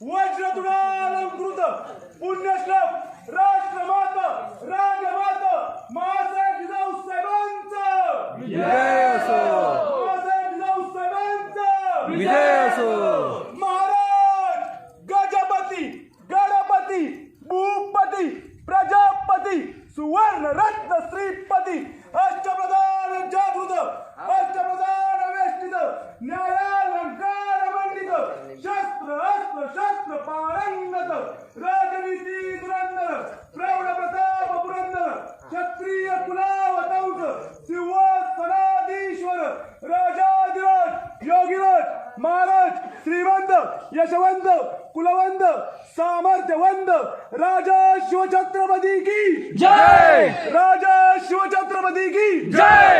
वज्रतुडालंकृत पुण्यश्लोक राष्ट्रमाता राजमाता मासाहेब जिजाऊ साहेबांचं! विजय असो! मासाहेब जिजाऊ साहेबांचं! विजय असो! महाराज गजपती गणपती भूपती प्रजापती सुवर्ण रत्न शस्त्र पारंगत राजनीती धुरंधर प्रौढ प्रताप पुरंदर क्षत्रिय कुलावतंक सिंहासनाधीश्वर राजाधिराज योगीराज महाराज श्रीमंत यशवंत कुलवंत सामर्थ्यवंत राजा शिवछत्रपती की जय! राजा शिवछत्रपती की जय!